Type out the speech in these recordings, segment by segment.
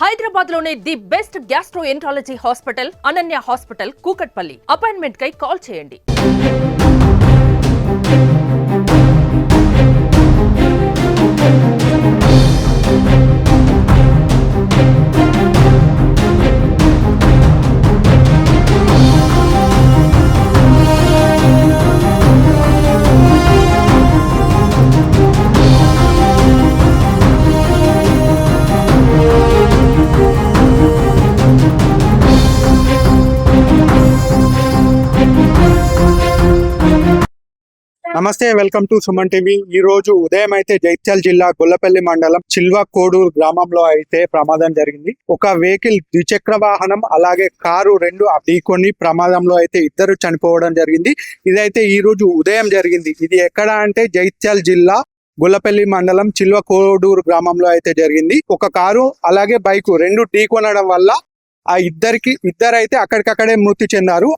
హైదరాబాద్లోనే the best gastroenterology hospital Ananya hospital Kukatpally. Appointment కై call చేయండి. నమస్తే వెల్కమ్ టు సుమన్ టీవీ. ఈ రోజు ఉదయం అయితే జైత్యాల జిల్లా గొల్లపల్లి మండలం చిల్వ కోడూరు గ్రామంలో అయితే ప్రమాదం జరిగింది. ఒక వెహికల్ ద్విచక్ర వాహనం అలాగే కారు రెండు ఢీకొని ప్రమాదంలో అయితే ఇద్దరు చనిపోవడం జరిగింది. ఇదైతే ఈ రోజు ఉదయం జరిగింది. ఇది ఎక్కడ అంటే జైత్యాల జిల్లా గుల్లపల్లి మండలం చిల్వ కోడూరు గ్రామంలో అయితే జరిగింది. ఒక కారు అలాగే బైక్ రెండు ఢీకొనడం వల్ల ఆ ఇద్దరికి ఇద్దరైతే అక్కడికక్కడే మృతి చెందారు.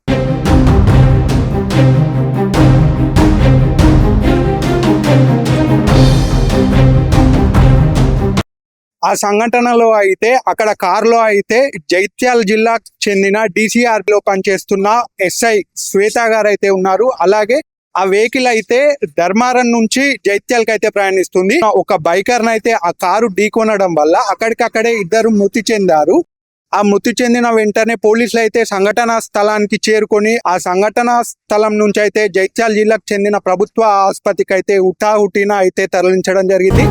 ఆ సంఘటనలో అయితే అక్కడ కారులో అయితే జైత్యాల జిల్లాకు చెందిన డిసిఆర్లో పనిచేస్తున్న ఎస్ఐ శ్వేత గారు అయితే ఉన్నారు. అలాగే ఆ వెహికల్ అయితే ధర్మారం నుంచి జైత్యాలకు అయితే ప్రయాణిస్తుంది. ఒక బైకర్ అయితే ఆ కారు ఢీకొనడం వల్ల అక్కడికక్కడే ఇద్దరు మృతి చెందారు. ఆ మృతి చెందిన వెంటనే పోలీసులు అయితే సంఘటన స్థలానికి చేరుకొని ఆ సంఘటన స్థలం నుంచి అయితే జైత్యాల జిల్లాకు చెందిన ప్రభుత్వ ఆసుపత్రికి అయితే హుటాహుటిన అయితే తరలించడం జరిగింది.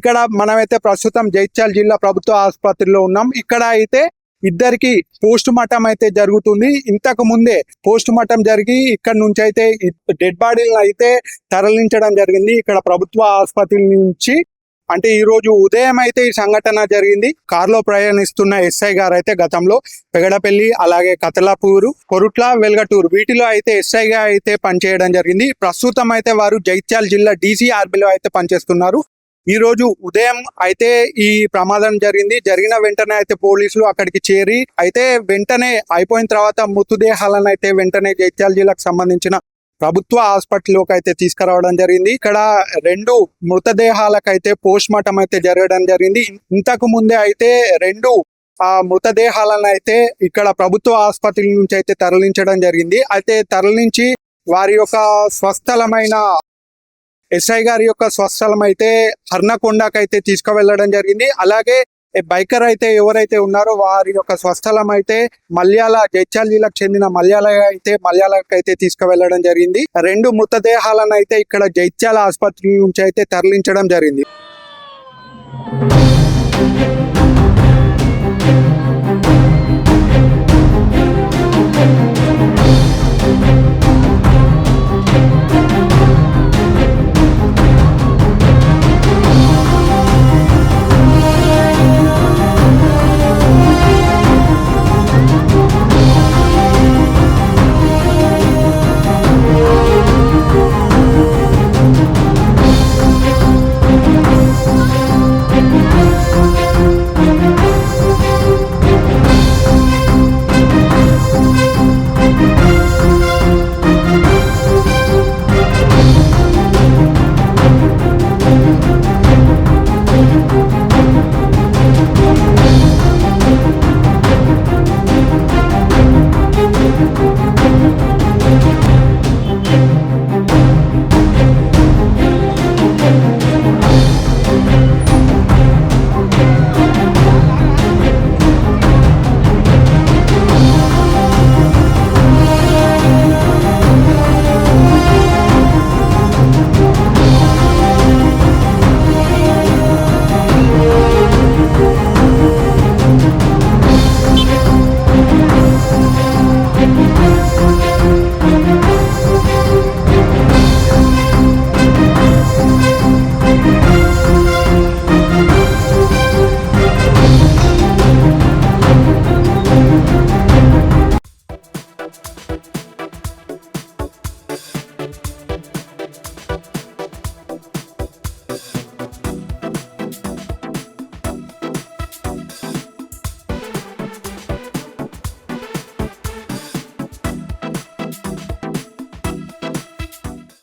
ఇక్కడ మనమైతే ప్రస్తుతం జైత్యాల జిల్లా ప్రభుత్వ ఆసుపత్రిలో ఉన్నాం. ఇక్కడ అయితే ఇద్దరికి పోస్ట్ మార్టం అయితే జరుగుతుంది. ఇంతకు ముందే పోస్ట్ మార్టం జరిగి ఇక్కడ నుంచి అయితే డెడ్ బాడీలను అయితే తరలించడం జరిగింది. ఇక్కడ ప్రభుత్వ ఆసుపత్రి నుంచి అంటే ఈ రోజు ఉదయం అయితే ఈ సంఘటన జరిగింది. కారులో ప్రయాణిస్తున్న ఎస్ఐ గారు అయితే గతంలో పెగడపల్లి అలాగే కతలాపూరు కొరుట్ల వెల్గటూరు వీటిలో అయితే ఎస్ఐగా అయితే పనిచేయడం జరిగింది. ప్రస్తుతం అయితే వారు జైత్యాల జిల్లా డీసీఆర్బిలో అయితే పనిచేస్తున్నారు. ఈ రోజు ఉదయం అయితే ఈ ప్రమాదం జరిగింది. జరిగిన వెంటనే అయితే పోలీసులు అక్కడికి చేరి అయితే వెంటనే అయిపోయిన తర్వాత మృతదేహాలను అయితే వెంటనే జైత్యాల జిల్లాకు సంబంధించిన ప్రభుత్వ హాస్పిటల్లోకి అయితే తీసుకురావడం జరిగింది. ఇక్కడ రెండు మృతదేహాలకైతే పోస్ట్ మార్టం అయితే జరగడం జరిగింది. ఇంతకు ముందే అయితే రెండు ఆ మృతదేహాలను అయితే ఇక్కడ ప్రభుత్వ ఆసుపత్రి నుంచి అయితే తరలించడం జరిగింది. అయితే తరలించి వారి యొక్క స్వస్థలమైన ఎస్ఐ గారి యొక్క స్వస్థలం అయితే హర్నకొండకు అయితే తీసుకువెళ్ళడం జరిగింది. అలాగే బైకర్ అయితే ఎవరైతే ఉన్నారో వారి యొక్క స్వస్థలం అయితే మల్యాల జైత్యాల జిల్లాకు చెందిన మల్యాల అయితే మల్యాలకు అయితే తీసుకువెళ్ళడం జరిగింది. రెండు మృతదేహాలను అయితే ఇక్కడ జైత్యాల ఆసుపత్రి నుంచి అయితే తరలించడం జరిగింది.